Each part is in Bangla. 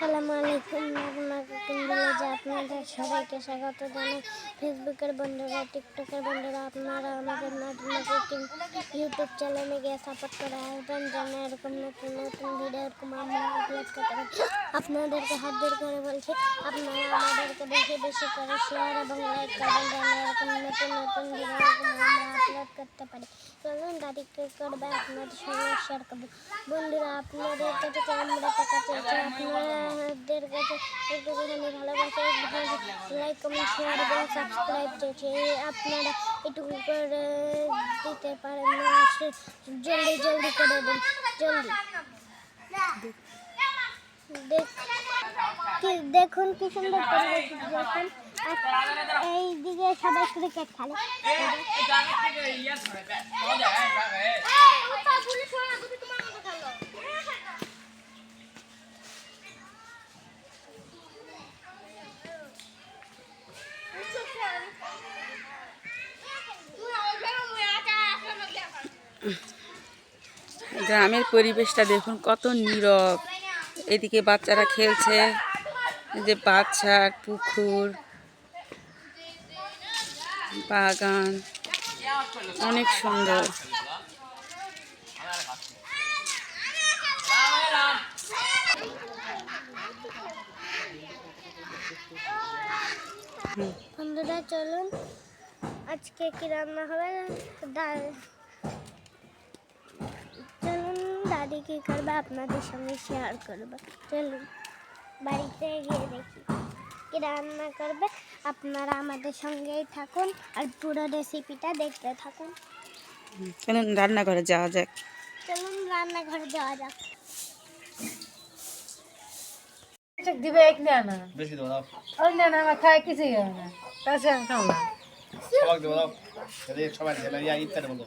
আসসালামু আলাইকুম। আপনাদের সবাইকে স্বাগত জানাই। ফেসবুকের বন্ধুরা টিকটকের বন্ধুরা, আপনারা আমাদের নাগমা কুকিং ইউটিউব চ্যানেলে গিয়ে সাপোর্ট করে আসবেন। যেন এরকম নতুন নতুন ভিডিও এরকম আমরা আপনাদেরকে হাত জোর করে বলছি, আপনারা আমাদেরকে বেশি বেশি করে শেয়ার এবং লাইক করবেন, যেন এরকম নতুন নতুন ভিডিও আমরা আপলোড করতে পারি। চলুন গাড়িকে করবে? আপনাদের সঙ্গে শেয়ার করব। বন্ধুরা, আপনাদের কাছে আমরা টাকা চাইছি, আপনাদের কাছে একটুখানি ভালোবাসা লাইক কমেন্ট শেয়ার এবং সাবস্ক্রাইব এই আপনারা এটুকু করে দিতে পারেন না জলদি জলদি করে দিন জলদি দেখ- দেখুন কি সুন্দর পরিবেশ দেখুন এই দিকে সবাই ক্রিকেট খেলে গ্রামের পরিবেশটা দেখুন, কত নীরব। এদিকে বাচ্চারা খেলছে যে বাচ্চা, পুকুর, বাগান, অনেক সুন্দর। বন্ধুরা, চলুন। আজকে কি রান্না হবে? দাদি কি করবে আপনাদের সঙ্গে শেয়ার করবে। চলুন বাড়িতে গিয়ে দেখি কি রান্না করবে। আপনারা আমাদের সঙ্গেই থাকুন আর পুরো রেসিপিটা দেখতে থাকুন। চলুন রান্নাঘরে যাওয়া যাক। চলুন রান্নাঘরে যাওয়া যাক। দিবে এক নেয় না। বেশি দেবো দাও। ওই না আমার খায় কিছুই হয় না। তাছাড়া আমি খাও না। সবাই দেবো দাও। সবাই ইয়া ইত্যাদি বন্ধ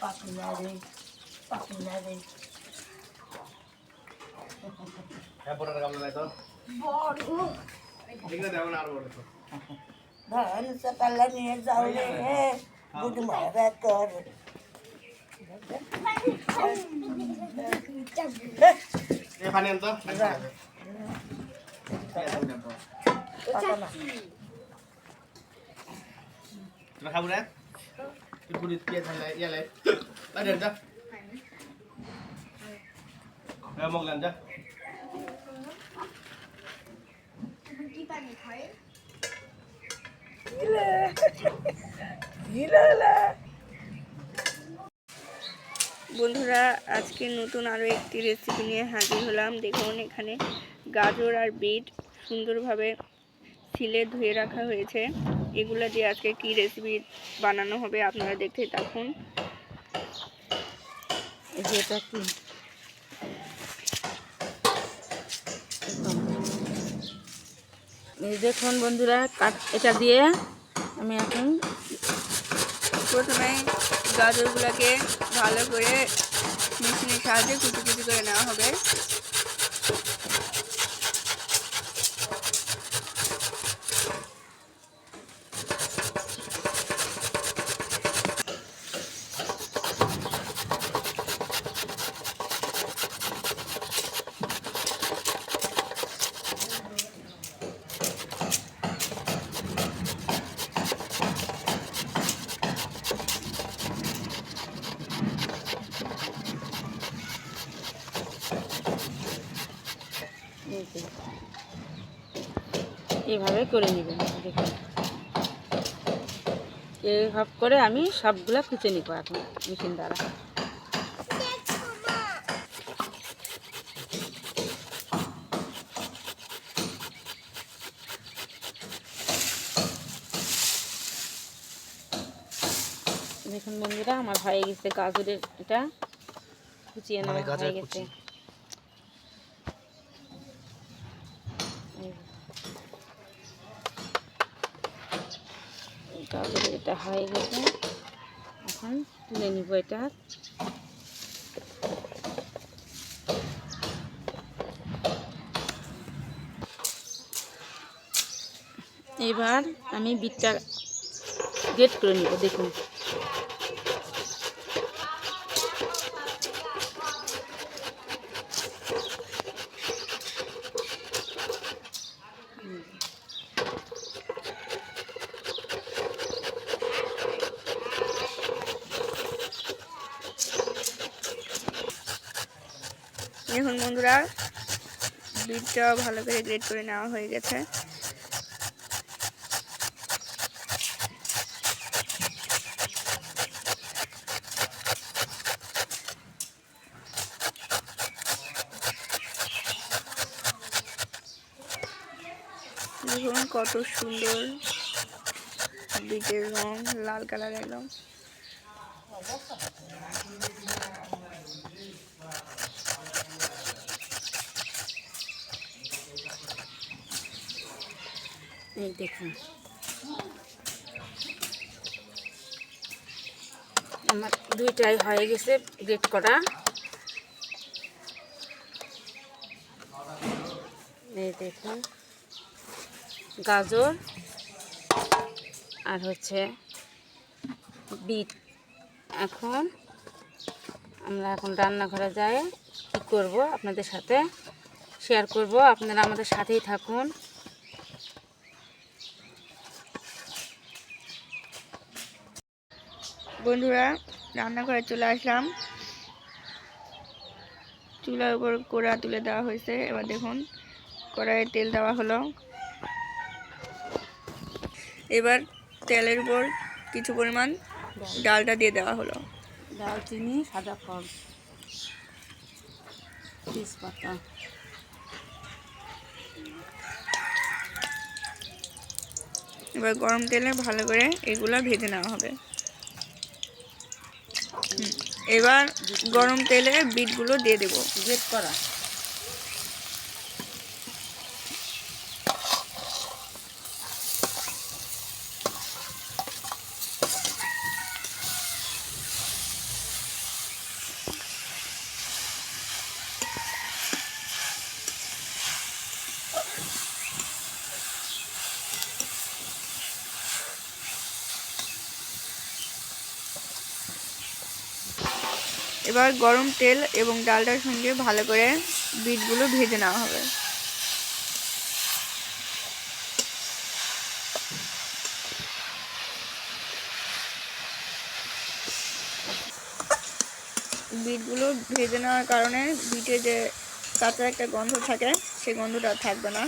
Fucking ready. Fucking ready. धन से पहले नहीं जाओ रे गुड महाराज कर ये खाने तो না বন্ধুরা, আজকে নতুন আরও একটি রেসিপি নিয়ে হাজির হলাম। দেখুন এখানে গাজর আর বিট সুন্দরভাবে ছিলে ধুয়ে রাখা হয়েছে। এগুলো দিয়ে আজকে কি রেসিপি বানানো হবে আপনারা দেখতে থাকুন। এটা কি? দেখুন বন্ধুরা কাট এটা দিয়ে আমি এখন প্রথমে গাজরগুলোকে ভালো করে মেশিনের সাহায্যে কুচি কুচি করে নেওয়া হবে এই যে এইভাবে করে নেবেন দেখুন। এইভাবে করে আমি সবগুলা কুচে নিব এখন মেশিন দ্বারা। দেখুন বন্ধুরা আমার হয়ে গেছে গাজরের এটা। কুচিয়ে নেওয়া মানে হয়ে গেছে কুচি। এই এই গাজরের এটা হয়ে গেছে। এখন তুলে নিব এটা। এবার আমি বিটটা গেট করে নিব দেখুন। দেখুন বন্ধুরা বিটটা ভালো করে গ্রেড করে নেওয়া হয়ে গেছে। দেখুন কত সুন্দর বিটের রং, লাল কালার একদম এই দেখুন। আমার দুইটাই হয়ে গেছে গ্রেট করা। এই দেখুন। গাজর আর হচ্ছে বিট। এখন আমরা এখন রান্নাঘরে যাই, কী করব আপনাদের সাথে শেয়ার করব। আপনারা আমাদের সাথেই থাকুন। বন্ধুরা রান্নাঘরে চলে আসলাম। চুলার উপর কোড়া তুলে দেওয়া হয়েছে। এবার দেখুন কড়াইয়ে তেল দেওয়া হলো। এবার তেলের উপর কিছু পরিমাণ ডালটা দিয়ে দেওয়া হলো। দারচিনি সাদা ফল তেজপাতা। এবার গরম তেলে ভালো করে এগুলো ভেজে নেওয়া হবে। এবার গরম তেলে বিটগুলো দিয়ে দেবো। গ্রেট করা। এবার গরম তেল এবং ডালটার সঙ্গে ভালো করে বিটগুলো ভেজে নেওয়া হবে। বিটগুলো ভেজে নেওয়ার কারণে বিটে যে কাঁচা একটা গন্ধ থাকে সেই গন্ধটা থাকবে না।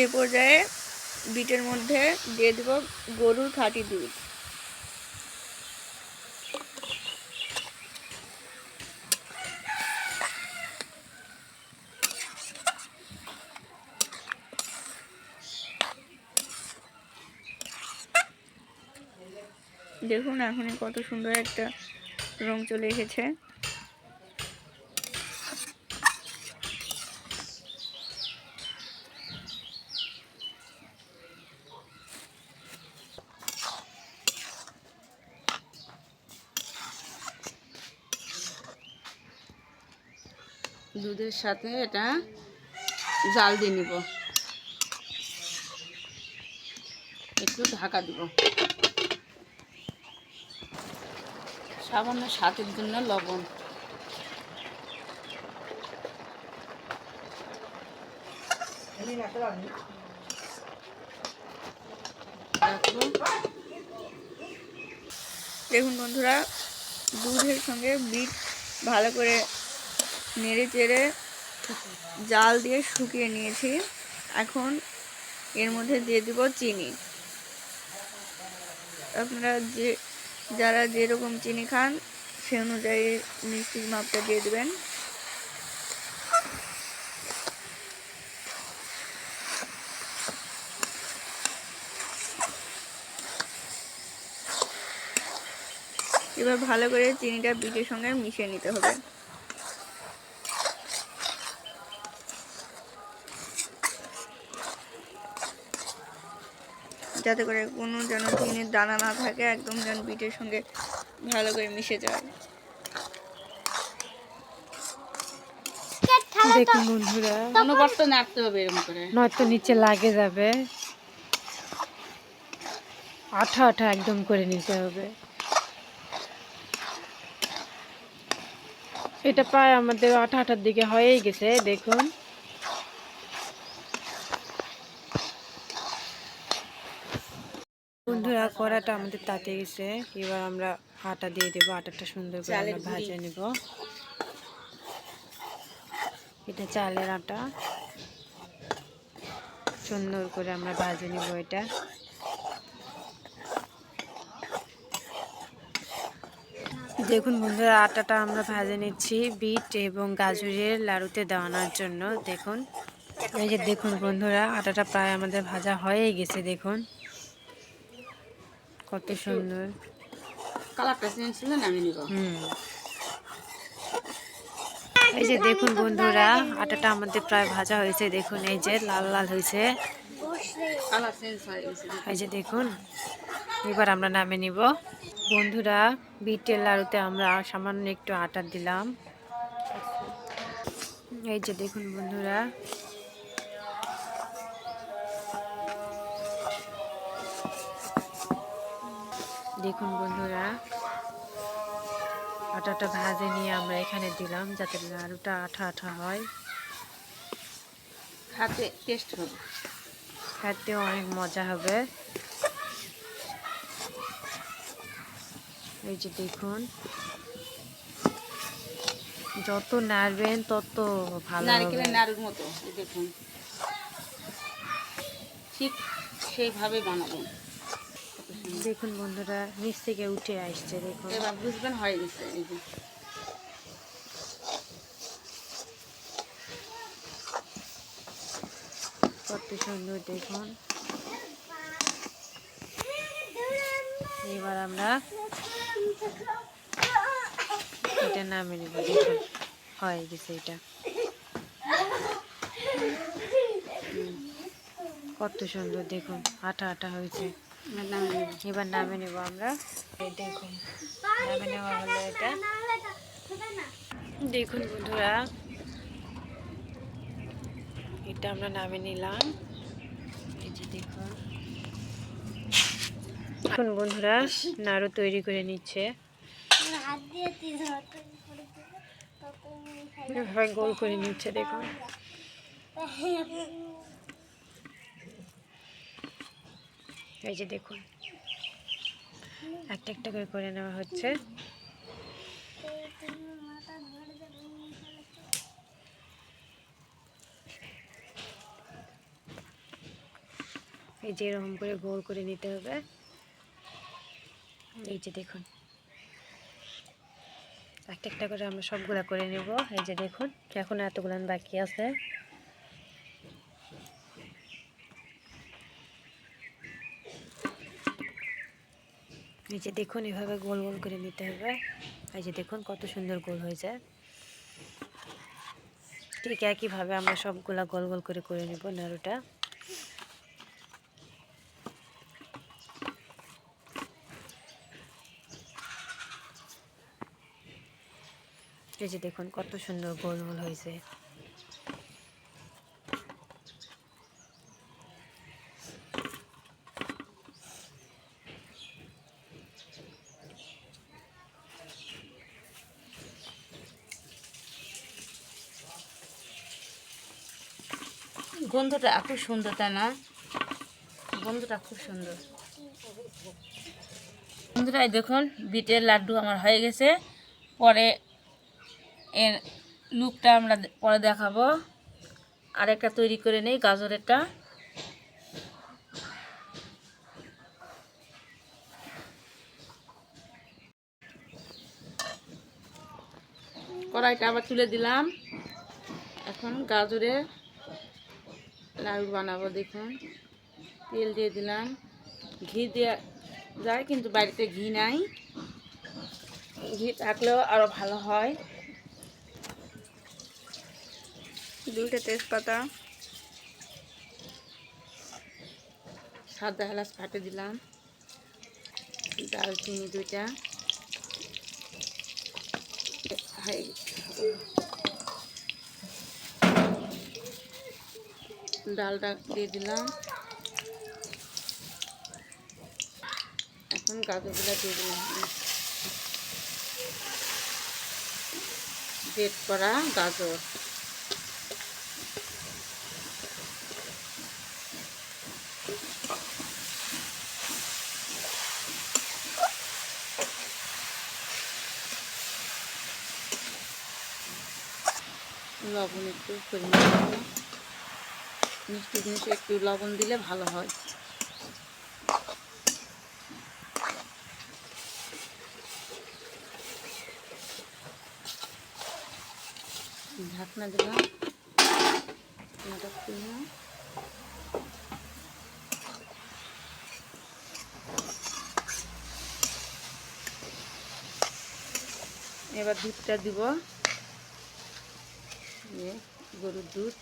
এই পর্যায়ে বিটের মধ্যে দিয়ে দেবো গরুর খাঁটি দুধ। দেখুন এখন কত সুন্দর একটা রং চলে এসেছে। দুধের সাথে এটা জাল দিয়ে নিব। একটু ঢাকা দিব। সামান্য স্বাদের জন্য লবণ। দেখুন বন্ধুরা, দুধের সঙ্গে বিট ভালো করে নেড়ে চেড়ে জাল দিয়ে শুকিয়ে নিয়েছি। এখন এর মধ্যে দিয়ে দিব চিনি। আপনারা যে যারা যেরকম চিনি খান, সে অনুযায়ী মিষ্টির মাপটা দিয়ে দেবেন। এবার ভালো করে চিনিটা বিটের সঙ্গে মিশিয়ে নিতে হবে। যাতে করে কোনো যেন চিনির দানা না থাকে একদম যেন বিটের সঙ্গে ভালো করে মিশে যায়। দেখুন বন্ধুরা অনবর্ত নাড়তে হবে এরকম করে। নয়তো নিচে লাগে যাবে। আঠা আঠা একদম করে নিতে হবে। এটা প্রায় আমাদের আঠা আঠার দিকে হয়েই গেছে দেখুন বন্ধুরা বন্ধুরা কড়াটা আমাদের তাতে গেছে। এবার আমরা আটা দিয়ে দেবো আটাটা সুন্দর করে আমরা ভাজে নেব। এটা চালের আটা। সুন্দর করে আমরা ভাজে নেব এটা। দেখুন বন্ধুরা আটাটা আমরা ভাজে নিচ্ছি বিট এবং গাজরের লাড়ুতে দেওয়ানোর জন্য। দেখুন এই যে দেখুন বন্ধুরা আটাটা প্রায় আমাদের ভাজা হয়ে গেছে দেখুন। কত সুন্দর। কালারটা চেঞ্জ ছিল না আমি নিব। হুম। এই যে দেখুন বন্ধুরা আটাটা আমাদের প্রায় ভাজা হয়েছে দেখুন এই যে লাল লাল হয়েছে। হয়ে এই যে দেখুন এবার আমরা নামে নিব। বন্ধুরা বিটের লাড়ুতে আমরা সামান্য একটু আটা দিলাম। এই যে দেখুন বন্ধুরা দেখুন বন্ধুরা আটাটা ভাজে নিয়ে আমরা এখানে দিলাম যাতে লাড়ুটা আঠা আঠা হয়। হাতে টেস্ট হবে। খেতেও অনেক মজা হবে। এই যে দেখুন যত নাড়বেন তত ভালো নারকেলের নাড়ুর মতো দেখুন। ঠিক সেইভাবে বানাবেন দেখুন বন্ধুরা নিচ থেকে উঠে আসছে দেখুন। এবার বুঝবেন হয়ে গেছে এই যে। কত সুন্দর দেখুন। এবার আমরা এটা নামে নেব দেখুন। হয়ে গেছে এটা। কত সুন্দর দেখুন। আটা আটা হয়েছে। এবার নেব। নামে নেব আমরা। এই দেখুন নামে নেওয়া হলো এটা। দেখুন বন্ধুরা এটা আমরা নামে নিলাম। এই যে দেখুন। এখন বন্ধুরা নাড়ু তৈরি করে নিচ্ছে। হাত দিয়ে তিন হাত করে তখন এভাবে গোল করে নিচ্ছে দেখুন। এই যে দেখুন। একটা একটা করে করে নেওয়া হচ্ছে। এই যে এরকম করে গোল করে নিতে হবে। এই যে দেখুন। একটা একটা করে আমরা সবগুলা করে নেব। এই যে দেখুন, এখন এতগুলান বাকি আছে। এই যে দেখুন, এভাবে গোল গোল করে নিতে হবে। এই যে দেখুন, কত সুন্দর গোল হয়েছে। ঠিক একইভাবে আমরা সবগুলা গোল গোল করে করে নেব নাড়ুটা। এই যে দেখুন, কত সুন্দর গোল গোল হয়েছে। গন্ধটা খুব সুন্দর, তাই না? গন্ধটা খুব সুন্দর। বন্ধুরা দেখুন, বিটের লাড্ডু আমার হয়ে গেছে। পরে এর লুকটা আমরা পরে দেখাবো। আরেকটা তৈরি করে নেই, গাজরেরটা। কড়াইটা আবার তুলে দিলাম। এখন গাজরের লাড়ু বানাবো দেখুন। তেল দিয়ে দিলাম। ঘি দেওয়া যায় কিন্তু বাড়িতে ঘি নাই। ঘি থাকলেও আরও ভালো হয়। দুইটা তেজপাতা। সাদা এলাচ ফাটে দিলাম। দারচিনি দুইটা। ডালটা দিয়ে দিলাম এখন গাজরগুলো দিয়ে দিলাম গ্রেট করা গাজর লবণ একটু পরিমাণ মিষ্টি জিনিসে একটু লবণ দিলে ভালো হয়। ঢাকনা দিলাম। এবার দুধটা দিব। এই গরুর দুধ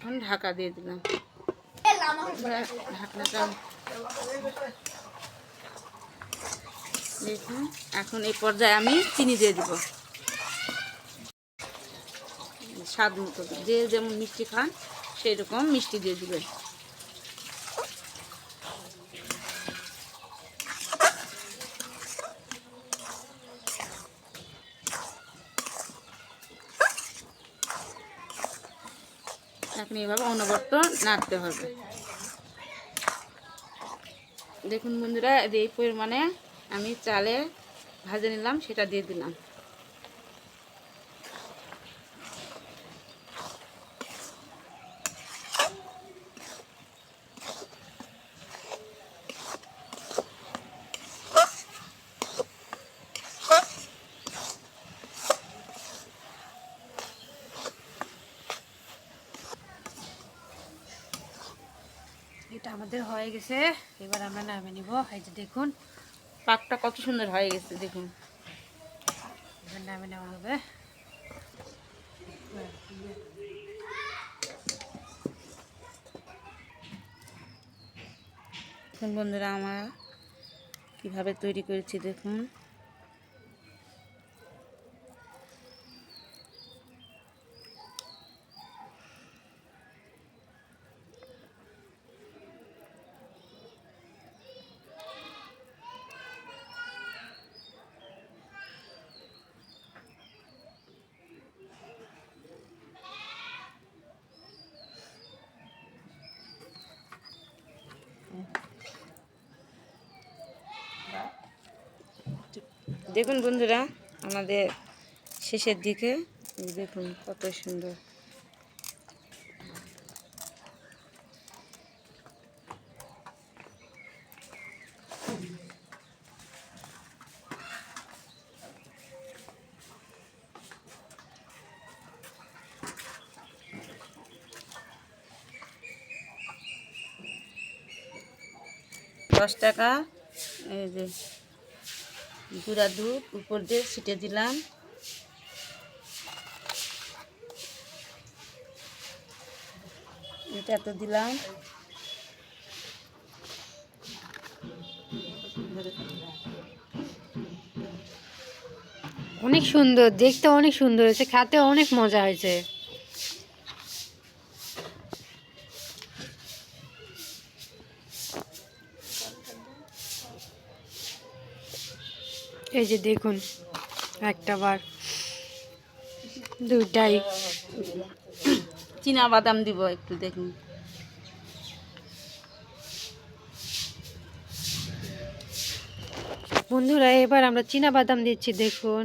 এখন ঢাকা দিয়ে দিলাম। ঢাকনাটা দেখুন, এখন এই পর্যায়ে আমি চিনি দিয়ে দিব। স্বাদ মতো, যে যেমন মিষ্টি খান সেই রকম মিষ্টি দিয়ে দিবেন। এভাবে অনবর্ত নাড়তে হবে। দেখুন বন্ধুরা, এই পরিমাণে আমি চালে ভাজে নিলাম, সেটা দিয়ে দিলাম। এটা আমাদের হয়ে গেছে। এবার আমরা নামে নিব। এই যে দেখুন পাকটা কত সুন্দর হয়ে গেছে দেখুন। এবার নামে নেওয়া হবে। বন্ধুরা আমরা কীভাবে তৈরি করেছি দেখুন। দেখুন বন্ধুরা আমাদের শেষের দিকে। দেখুন কত সুন্দর। দশ টাকা এই যে গুঁড়া দুধ, উপর দিয়ে ছিটে দিলাম। এটা তো দিলাম। অনেক সুন্দর, দেখতে অনেক সুন্দর হয়েছে, খেতে অনেক মজা হয়েছে। এই যে দেখুন একটা বার দুটাই চীনা বাদাম দিব একটু দেখুন। বন্ধুরা এবার আমরা চীনা বাদাম দিচ্ছি দেখুন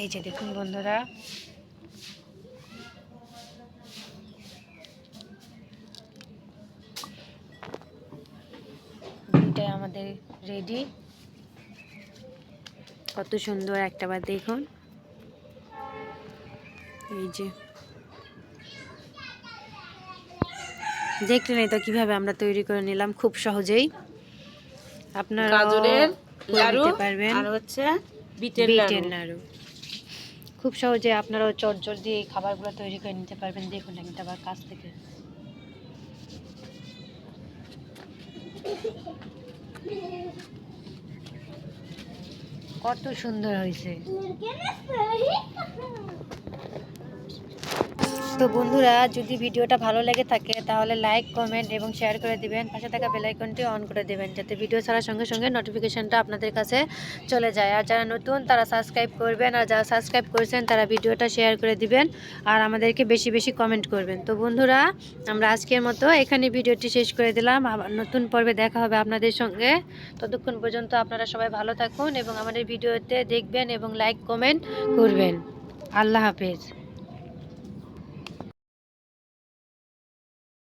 এই যে দেখুন বন্ধুরা। দুইটাই আমাদের রেডি কত সুন্দর একটা বার দেখুন। এই যে। দেখলেন তো কীভাবে আমরা তৈরি করে নিলাম খুব সহজেই। আপনারা গাজরের লাড়ু পারবেন। আর হচ্ছে বিটের লাড়ু খুব সহজে আপনারাও চটজল দিয়ে এই খাবারগুলো তৈরি করে নিতে পারবেন। দেখুন, আমি কিন্তু আবার কাছ থেকে। কত সুন্দর হয়েছে। তো বন্ধুরা, যদি ভিডিওটা ভালো লেগে থাকে, তাহলে লাইক কমেন্ট এবং শেয়ার করে দিবেন। পাশে থাকা বেল আইকনটি অন করে দিবেন, যাতে ভিডিও ছাড়ার সঙ্গে সঙ্গে নোটিফিকেশনটা আপনাদের কাছে চলে যায়। আর যারা নতুন, তারা সাবস্ক্রাইব করবেন, আর যারা সাবস্ক্রাইব করেছেন, তারা ভিডিওটা শেয়ার করে দিবেন, আর আমাদেরকে বেশি বেশি কমেন্ট করবেন। তো বন্ধুরা, আমরা আজকের মতো এখানে ভিডিওটি শেষ করে দিলাম। আবার নতুন পর্বে দেখা হবে আপনাদের সঙ্গে। ততক্ষণ পর্যন্ত আপনারা সবাই ভালো থাকুন এবং আমাদের ভিডিওতে দেখবেন এবং লাইক কমেন্ট করবেন। আল্লাহ হাফেজ।